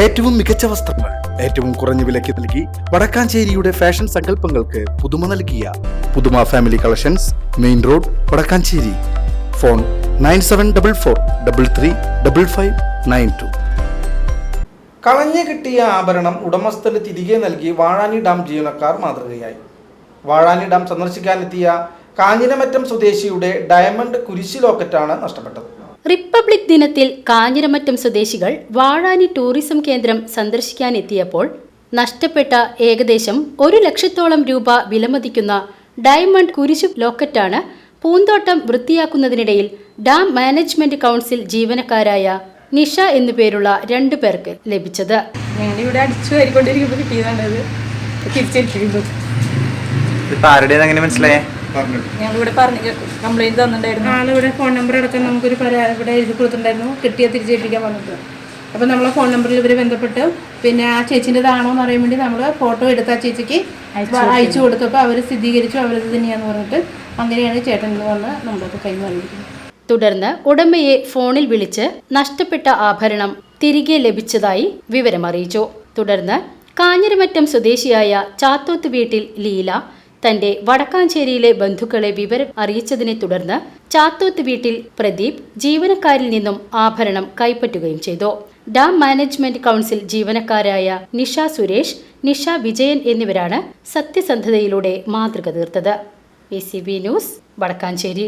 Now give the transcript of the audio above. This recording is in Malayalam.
ഏറ്റവും മികച്ച വസ്ത്രങ്ങൾ ഏറ്റവും കുറഞ്ഞ വിലയ്ക്ക് നൽകി വടക്കാഞ്ചേരിയുടെ ഫാഷൻ സങ്കല്പങ്ങൾക്ക് പുതുമ നൽകിയ പുതുമ family collections main road Vadakkanchery. Phone nine seven double four double three double five nine two. കളഞ്ഞു കിട്ടിയ ആഭരണം ഉടമസ്ഥന് തിരികെ നൽകി വാഴാനി ഡാം ജീവനക്കാർ മാതൃകയായി. വാഴാനി ഡാം സന്ദർശിക്കാനെത്തിയ കാഞ്ഞിരമറ്റം സ്വദേശിയുടെ ഡയമണ്ട് കുരിശി ലോക്കറ്റാണ് നഷ്ടപ്പെട്ടത്. റിപ്പബ്ലിക് ദിനത്തിൽ കാഞ്ഞിരമറ്റം സ്വദേശികൾ വാഴാനി ടൂറിസം കേന്ദ്രം സന്ദർശിക്കാനെത്തിയപ്പോൾ നഷ്ടപ്പെട്ട ഏകദേശം ഒരു ലക്ഷത്തോളം രൂപ വിലമതിക്കുന്ന ഡയമണ്ട് കുരിശു ലോക്കറ്റാണ് പൂന്തോട്ടം വൃത്തിയാക്കുന്നതിനിടയിൽ ഡാം മാനേജ്മെന്റ് കൗൺസിൽ ജീവനക്കാരായ നിഷ എന്നുപേരുള്ള രണ്ടു പേർക്ക് ലഭിച്ചത്. ഞങ്ങളിവിടെ അടിച്ചു വാരിക്കൊണ്ടിരിക്കുമ്പോൾ കിട്ടിയതാണത്. തിരിച്ചെത്തിക്കുന്നത് ഞങ്ങളിവിടെ പറഞ്ഞ് കംപ്ലൈന്റ് തന്നിട്ടുണ്ടായിരുന്നു. ആളിവിടെ ഫോൺ നമ്പർ അടക്കം നമുക്കൊരു പരാതി ഇവിടെ എഴുതി കൊടുത്തിട്ടുണ്ടായിരുന്നു. കിട്ടിയ തിരിച്ചേൽപ്പിക്കാൻ പറഞ്ഞിട്ട്. അപ്പോൾ നമ്മളെ ഫോൺ നമ്പറിൽ ഇവർ ബന്ധപ്പെട്ട് പിന്നെ ആ ചേച്ചിന്റെതാണോ എന്ന് അറിയാൻ വേണ്ടി നമ്മൾ ഫോട്ടോ എടുത്ത ആ ചേച്ചിക്ക് അയച്ചു കൊടുത്തപ്പോൾ അവർ സ്ഥിരീകരിച്ചു അവരത് തന്നെയാന്ന് പറഞ്ഞിട്ട് അങ്ങനെയാണ് ചേട്ടൻ എന്ന് വന്ന് നമ്മളത് കൈമാറിയിരിക്കുന്നത് തുടർന്ന് ഉടമയെ ഫോണിൽ വിളിച്ച് നഷ്ടപ്പെട്ട ആഭരണം തിരികെ ലഭിച്ചതായി വിവരമറിയിച്ചു. തുടർന്ന് കാഞ്ഞിരമറ്റം സ്വദേശിയായ ചാത്തോത്ത് വീട്ടിൽ ലീല തന്റെ വടക്കാഞ്ചേരിയിലെ ബന്ധുക്കളെ വിവരം അറിയിച്ചതിനെ തുടർന്ന് ചാത്തോത്ത് വീട്ടിൽ പ്രദീപ് ജീവനക്കാരിൽ നിന്നും ആഭരണം കൈപ്പറ്റുകയും ചെയ്തു. ഡാം മാനേജ്മെന്റ് കൗൺസിൽ ജീവനക്കാരായ നിഷ സുരേഷ് നിഷ വിജയൻ എന്നിവരാണ് സത്യസന്ധതയിലൂടെ മാതൃക തീർത്തത്. ന്യൂസ് വടക്കാഞ്ചേരി.